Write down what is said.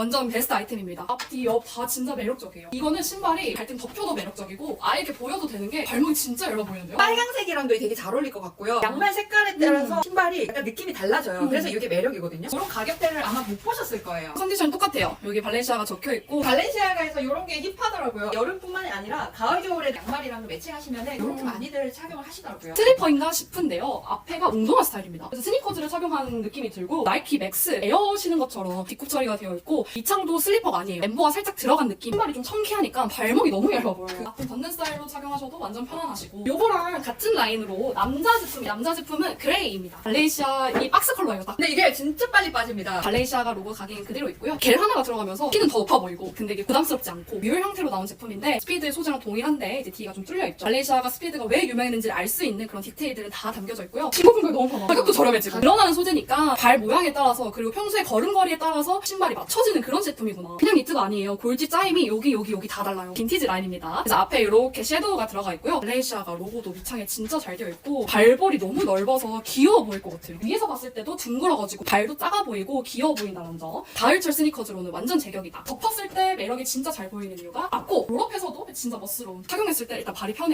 완전 베스트 아이템입니다. 앞뒤, 옆 다 진짜 매력적이에요. 이거는 신발이 발등 덮여도 매력적이고 아예 이렇게 보여도 되는 게 발목이 진짜 얇아 보이는데요? 빨강색이랑도 되게 잘 어울릴 것 같고요. 양말 색깔에 따라서 신발이 약간 느낌이 달라져요. 음. 그래서 이게 매력이거든요. 이런 가격대를 아마 못 보셨을 거예요. 컨디션 똑같아요. 여기 발렌시아가 적혀 있고 발렌시아가에서 이런 게 힙하더라고요. 여름뿐만이 아니라 가을 겨울에 양말이랑 매칭하시면 이렇게 음. 많이들 착용을 하시더라고요. 슬리퍼인가 싶은데요. 앞에가 운동화 스타일입니다. 그래서 스니커즈를 착용하는 느낌이 들고 나이키 맥스 에어 신은 것처럼 뒷굽 처리가 되어 있고 이 창도 슬리퍼가 아니에요. 엠보가 살짝 들어간 느낌. 신발이 좀 청키하니까 발목이 너무 얇아 보여요. 앞은 걷는 스타일로 착용하셔도 완전 편안하시고 요거랑 같은 라인으로 남자 제품, 남자 제품은 그레이입니다. 발렌시아 이 박스 컬러예요. 딱. 근데 이게 진짜 빨리 빠집니다. 발렌시아가 로고 가긴 그대로 있고요. 겔 하나가 들어가면서 키는 더 높아 보이고 근데 이게 부담스럽지 않고 뮬 형태로 나온 제품인데 스피드 소재랑 동일한데 이제 D가 좀 뚫려 있죠. 발렌시아가 스피드가 왜 유명했는지를 알수 있는 그런 디테일들은 다 담겨져 있고요. 신고 분가 너무 편하 가격도 저렴해지고 늘어나는 소재니까 발 모양에 따라서 그리고 평소에 걸음걸이에 따라서 신발이 맞춰지는 그런 제품이구나. 그냥 니트가 아니에요. 골지 짜임이 여기 여기 여기 다 달라요. 빈티지 라인입니다. 그래서 앞에 이렇게 섀도우가 들어가 있고요. 발렌시아가 로고도 밑창에 진짜 잘 되어 있고 발볼이 너무 넓어서 귀여워 보일 것 같아요. 위에서 봤을 때도 둥그러가지고 발도 작아 보이고 귀여워 보인다는 점. 가을철 스니커즈로는 완전 제격이다. 덮었을 때 매력이 진짜 잘 보이는 이유가 앞고 롤업해서도 진짜 멋스러운. 착용했을 때 일단 발이 편해요.